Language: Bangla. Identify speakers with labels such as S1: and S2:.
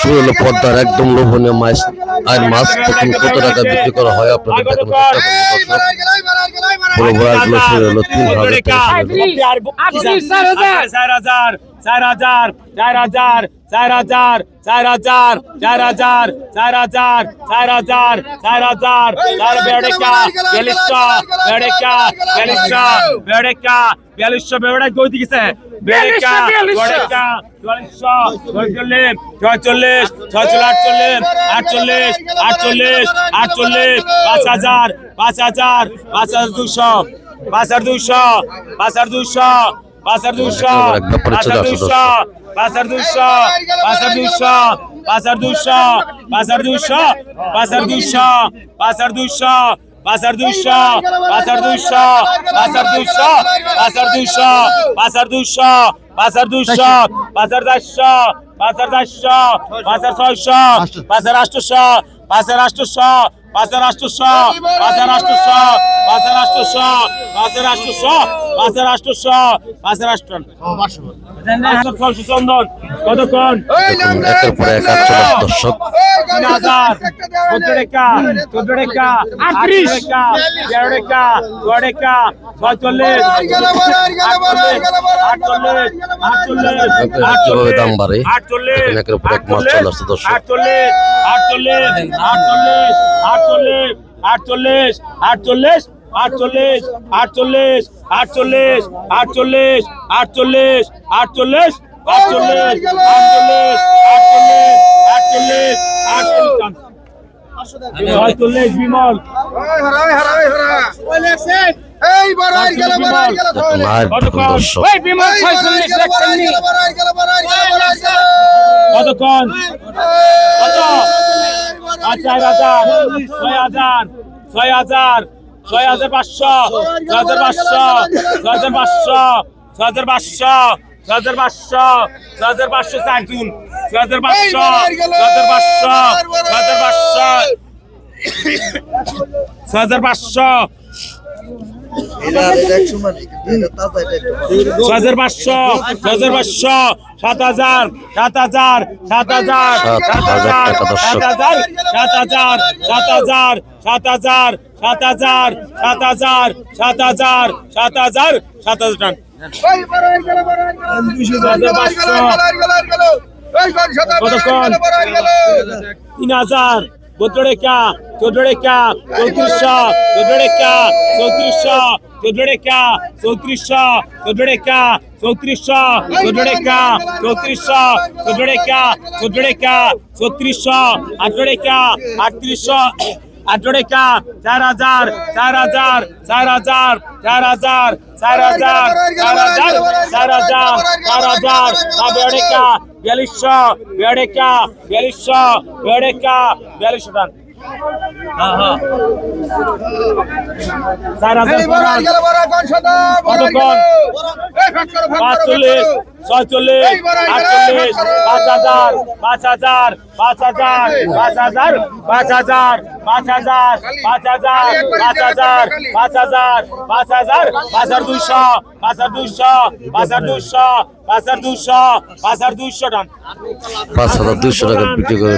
S1: শুরু হলো পদ্মার একদম লোভনীয় মাছ। আর মাছ তখন কত টাকা বিক্রি করা হয় আপনাদের দেখানোর চেষ্টা করব বড় বড় আগুলো শুরু হলো তিন হাজার
S2: চার হাজার চার হাজার চার হাজার চার হাজার চার হাজার চার হাজার চার হাজার চার হাজার চার হাজার চার বেড়েকা বেড়েকা বিয়াল্লিশশো বেড়েকা বিয়াল্লিশশো বেড়ে কই দিছে বেড়েকা বেড়েকা চুয়াল্লিশশো ছয়চল্লিশ ছয়চল্লিশ ছয়চল্লিশ আটচল্লিশ আটচল্লিশ আটচল্লিশ পাঁচ হাজার পাঁচ হাজার পাঁচ হাজার দুশো পাঁচ হাজার দুশো পাঁচ হাজার দুশো পাঁচ হাজার দুশো পাঁচ হাজার দুশো পাঁচ হাজার দুশো পাঁচ হাজার দুশো পাঁচ হাজার দুশো পাঁচ হাজার দুশো পাঁচ হাজার দুশো পাঁচ হাজার দুশো পাঁচার দুইশো পাঁচার দুইশো পাঁচার দুইশো পাঁচার দুইশো পাঁচার দুইশো পাঁচার দুইশো পাঁচার চারশো পাঁচার চারশো পাঁচার ছয়শো পাঁচার আটশো পাঁচার আটশো পাঁচের আষ্টশো পাঁচের আষ্টশো পাঁচের আষ্টশো পাঁচের আষ্টশো পাঁচের আষ্টশো পাঁচের আষ্টন চন্দন কতক্ষণ?
S1: দর্শক।
S2: তিন হাজার চোদ্দ রেখা চোদ্দ রেখা আটত্রিশ রেখা তেরো রেখা ছয় রেখা ছয়চল্লিশ আটচল্লিশ আটচল্লিশ
S1: দাম বাড়ে
S2: আটচল্লিশ
S1: একের পর এক মাছ চলে আসছে দর্শক
S2: আটচল্লিশ আটচল্লিশ আটচল্লিশ আটচল্লিশ আটচল্লিশ আটচল্লিশ আটচল্লিশ আটচল্লিশ আটচল্লিশ আটচল্লিশ আটচল্লিশ আটচল্লিশ আটচল্লিশ আটচল্লিশ আটচল্লিশ আটচল্লিশ বিমল
S1: দেখুন আর দেখুন দর্শক
S2: কতক্ষণ কত পাঁচ চার হাজার ছয় হাজার ছয় হাজার ছয় হাজার পাঁচশো ছয় হাজার পাঁচশো ছয় হাজার পাঁচশো ছয় হাজার পাঁচশো ছয় হাজার পাঁচশো ছয় হাজার পাঁচশো চার জুন ছয় হাজার পাঁচশো ছয় হাজার পাঁচশো ছয় হাজার পাঁচশো হাজার পাঁচশো ছয় হাজার পাঁচশো ছয় হাজার পাঁচশো সাত হাজার সাত হাজার সাত হাজার
S1: সাত হাজার।
S2: সাত হাজার সাত হাজার সাত হাজার সাত হাজার সাত হাজার সাত হাজার সাত হাজার সাত হাজার সাত হাজার টান কতক্ষণ? তিন হাজার বত্রড়ে ক্যা চৌদ্রে ক্যা চৌত্রিশশো চৌদ্রে ক্যা চৌত্রিশশো চৌদ্রে ক্যা চৌত্রিশশো চৌদ্রে ক্যা চৌত্রিশশো চৌদ্রে ক্যা চৌত্রিশশো চৌদ্রে ক্যা চৌদ্রে ক্যা চৌত্রিশশো আটরে ক্যা আটত্রিশশো আঠারো রেখা চার হাজার চার হাজার চার হাজার চার হাজার চার হাজার চার হাজার চার হাজার চার হাজার চার রেখা বিয়াল্লিশশো বেড়েকা বিয়াল্লিশশো বেড়েকা বিয়াল্লিশশো টান। চার হাজার কতক্ষণ পাঁচচল্লিশ ছয়চল্লিশ আটচল্লিশ পাঁচ হাজার পাঁচ হাজার পাঁচ হাজার পাঁচ হাজার পাঁচ হাজার পাঁচ হাজার পাঁচ হাজার পাঁচ হাজার পাঁচ হাজার পাঁচ হাজার পাঁচ হাজার দুইশো পাঁচ হাজার দুইশো পাঁচ হাজার দুইশো পাঁচ হাজার দুইশো পাঁচ হাজার দুইশো
S1: পাঁচ হাজার দুইশো টাকা বিক্রি করে